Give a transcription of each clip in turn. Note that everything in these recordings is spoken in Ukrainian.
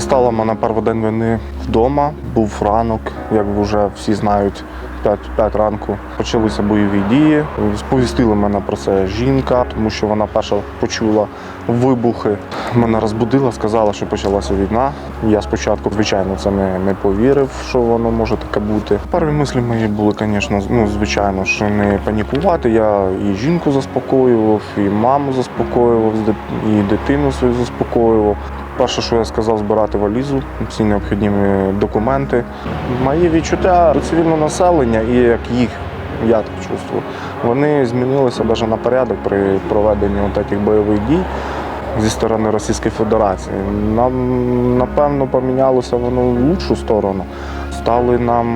Застала мене перший день війни вдома. Був ранок, як вже всі знають, 5, 5 ранку почалися бойові дії. Сповістила мене про це жінка, тому що вона перша почула вибухи. Мене розбудила, сказала, що почалася війна. Я спочатку, звичайно, це не, не повірив, що воно може таке бути. Перші мислі мої були, звісно, ну, звичайно, що не панікувати. Я і жінку заспокоював, і маму заспокоював, і дитину свою заспокоював. Перше, що я сказав, збирати валізу, всі необхідні документи. Мої відчуття до цивільного населення і як їх, я так чувствую, вони змінилися навіть на порядок при проведенні таких бойових дій зі сторони Російської Федерації. Нам, напевно, помінялося воно в лучшу сторону. Стали нам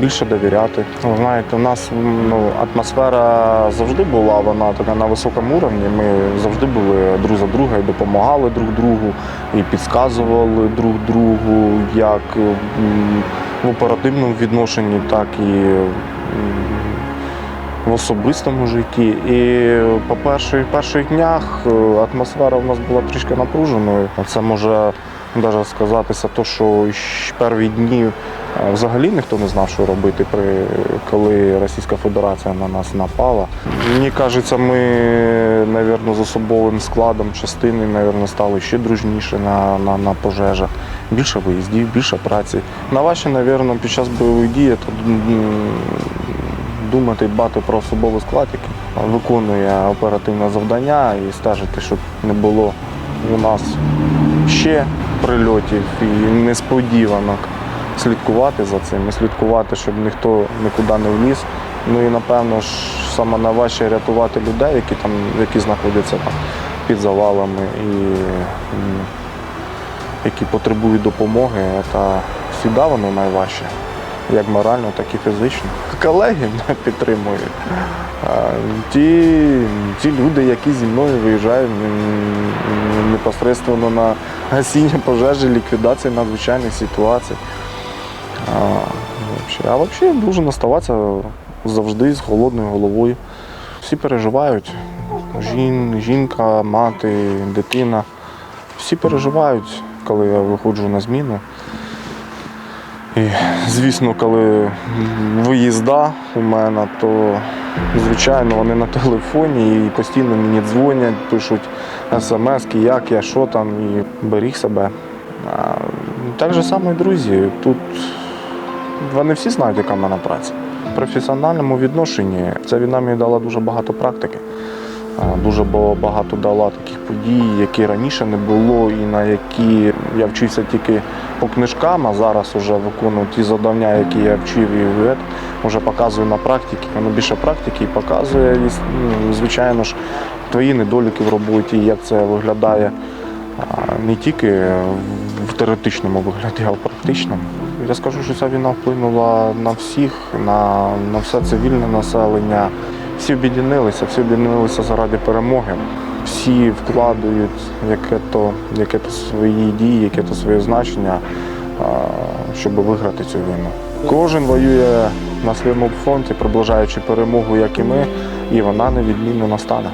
більше довіряти. Ви знаєте, у нас ну, атмосфера завжди була, вона така на високому рівні. Ми завжди були друг за друга і допомагали друг другу, і підказували друг другу, як в оперативному відношенні, так і в особистому житті. І по перших, перших днях е, атмосфера у нас була трішки напруженою. Це може навіть сказатися, то, що перші дні взагалі ніхто не знав, що робити, коли Російська Федерація на нас напала. Мені кажеться, ми, мабуть, з особовим складом частини, мабуть, стали ще дружніше на, на, на пожежах. Більше виїздів, більше праці. На ваші, мабуть, під час бойових дій думати, дбати про особовий склад, який виконує оперативне завдання і стежити, щоб не було у нас ще прильотів і несподіванок. Слідкувати за цим і слідкувати, щоб ніхто нікуди не вліз. Ну і напевно ж саме найважче рятувати людей, які там, які знаходяться там під завалами і які потребують допомоги, це завжди воно найважче як морально, так і фізично. Колеги мене підтримують. Ті, ті люди, які зі мною виїжджають м, непосередньо на гасіння пожежі, ліквідації надзвичайних ситуацій. А, а взагалі дуже наставатися завжди з холодною головою. Всі переживають. Жін, жінка, мати, дитина. Всі переживають, коли я виходжу на зміну. І, звісно, коли виїзда у мене, то звичайно вони на телефоні і постійно мені дзвонять, пишуть смс, як я, що там, і беріг себе. Так же само і друзі. Тут вони всі знають, яка в мене праця. В професіональному відношенні ця війна мені дала дуже багато практики. Дуже багато дала таких подій, які раніше не було, і на які я вчився тільки по книжкам, а зараз вже виконую ті завдання, які я вчив і вже показую на практиці. Воно більше практики і показує, і, ну, звичайно ж, твої недоліки в роботі, як це виглядає не тільки в теоретичному вигляді, а в практичному. Я скажу, що ця війна вплинула на всіх, на, на все цивільне населення. Всі об'єдналися, всі об'єдналися заради перемоги. Всі вкладають яке-то, яке-то свої дії, яке-то своє значення, щоб виграти цю війну. Кожен воює на своєму фронті, приближаючи перемогу, як і ми, і вона невідмінно настане.